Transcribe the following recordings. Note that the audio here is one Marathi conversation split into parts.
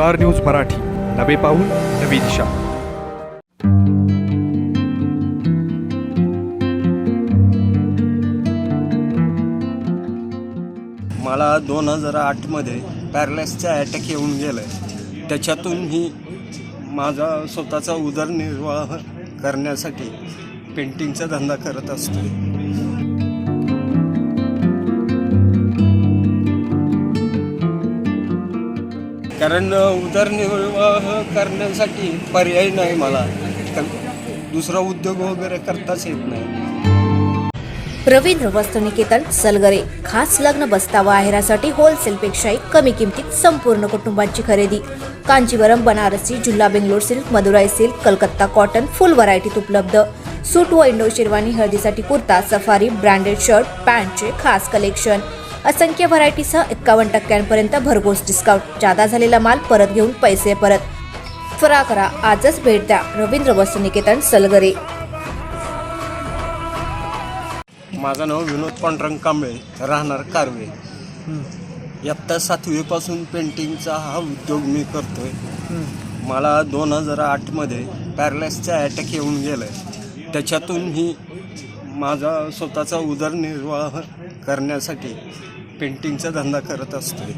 Star news Marathi. नवे पाऊल नवी दिशा. मला दोन हजार आठमध्ये पॅरालाइसचा अटॅक येऊन गेलं आहे त्याच्यातून मी माझा स्वतःचा उदरनिर्वाह करण्यासाठी पेंटिंगचा धंदा करत असतो कारण उदरनिर्वाह करण्यासाठी पर्याय नाही मला. दुसरा उद्योग वगैरे करताच येत नाही. रवींद्र वस्त्रनिकेतन सलगरे खास लग्न बस्ता व आहेरासाठी होलसेलपेक्षाही कमी किमतीत संपूर्ण कुटुंबांची खरेदी. कांजीवरम बनारसी जिल्हा Bangalore silk Madurai silk Calcutta cotton full व्हरायटीत उपलब्ध. सूट व इंडो शेरवानी हळदीसाठी कुर्ता सफारी ब्रँडेड शर्ट पॅन्टचे खास कलेक्शन असंख्य व्हरायटीसह एक्कावन्न टक्क्यांपर्यंत भरघोस डिस्काउंट जादा झालेला माल परत घेऊन पैसे परत. त्वरा करा. आजच भेट द्या. रवींद्र वस्त्रनिकेतन सलगरे. माझं नाव विनोद पांडुरंग कांबळे राहणार कारवे. इयत्ता सातवीपासून पेंटिंगचा हा उद्योग मी करतोय. मला दोन हजार आठमध्ये पॅरालाइसचा अटॅक येऊन गेला आहे त्याच्यातून मी माझा स्वतःचा उदरनिर्वाह करण्यासाठी पेंटिंगचा धंदा करत असतोय.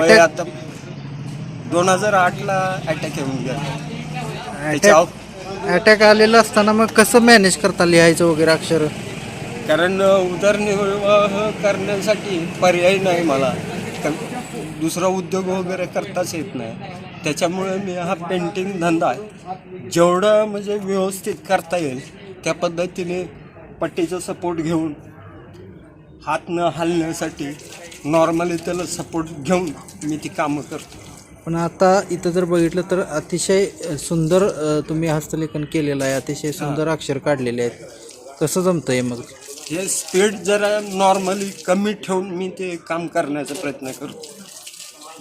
वय आता दोन हजार आठला अटॅक येऊन गेला. त्याच्या अटॅक आलेला असताना मग कसं मॅनेज करता लिहायचं वगैरे अक्षर? कारण उदरनिर्वाह करण्यासाठी पर्याय नाही मला. क- दुसरा उद्योग वगैरे करताच येत नाही. त्याच्यामुळे मी हा पेंटिंग धंदा जेवढा म्हणजे व्यवस्थित करता येईल त्या पद्धतीने पट्टीचा सपोर्ट घेऊन हात न हलण्यासाठी नॉर्मली त्याला सपोर्ट घेऊन मी ती कामं करतो. पण आता इथं जर बघितलं तर अतिशय सुंदर अ, तुम्ही हस्तलेखन केलेलं आहे अतिशय सुंदर अक्षर काढलेले आहेत. कसं जमतंय मग? हे स्पीड जरा नॉर्मली कमी ठेवून मी ते काम करण्याचा प्रयत्न करतो.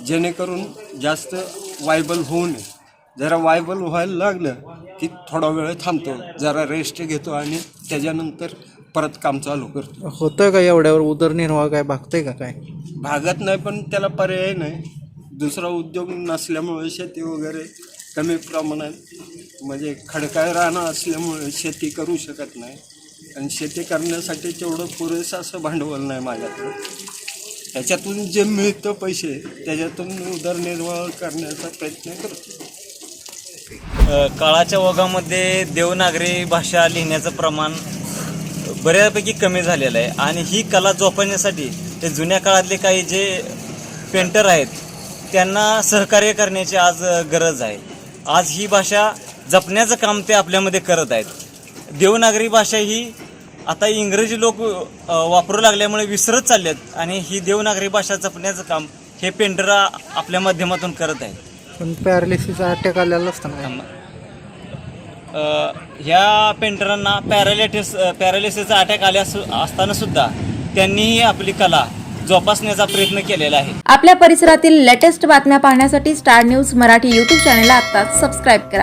जेणेकरून जास्त वायबल होऊ नये. जरा वायबल व्हायला लागलं की थोडा वेळ थांबतो जरा रेस्ट घेतो आणि त्याच्यानंतर परत काम चालू करतो. होतंय का एवढ्यावर? उदरनिर्वाह काय भागतंय का काय? भागत नाही पण त्याला पर्याय नाही. दुसरा उद्योग नसल्यामुळे शेती वगैरे कमी प्रमाणात म्हणजे खडकाळ राहणं असल्यामुळे शेती करू शकत नाही. आणि शेती करण्यासाठी तेवढं पुरेसं असं भांडवल नाही माझ्याकडं. त्याच्यातून जे मिळतं पैसे त्याच्यातून मी उदरनिर्वाह करण्याचा प्रयत्न करतो. असते काळाच्या ओघामध्ये देवनागरी भाषा लिहिण्याचं प्रमाण बऱ्यापैकी कमी झालेलं आहे. आणि ही कला जोपासण्यासाठी ते जुन्या काळातले काही जे पेंटर आहेत त्यांना सहकार्य करण्याची आज गरज आहे. आज ही भाषा जपण्याचं काम ते आपल्यामध्ये करत आहेत. देवनागरी भाषा ही आता इंग्रजी लोक वापरू लागल्यामुळे विसरत चाललेत आणि ही देवनागरी भाषा जपण्याचं काम हे पेंटर आपल्या माध्यमातून करत आहेत. पण पॅरालिसिसचा अटॅक आलेला असताना. अ, ह्या पेंटरांना पॅरालिटिस पॅरालिसिसचा अटॅक आल्या असताना सुद्धा त्यांनीही आपली कला जोपासण्याचा प्रयत्न केलेला आहे. आपल्या परिसरातील लेटेस्ट बातम्या पाहण्यासाठी स्टार न्यूज मराठी यूट्यूब चॅनलला आत्ताच सबस्क्राईब करा.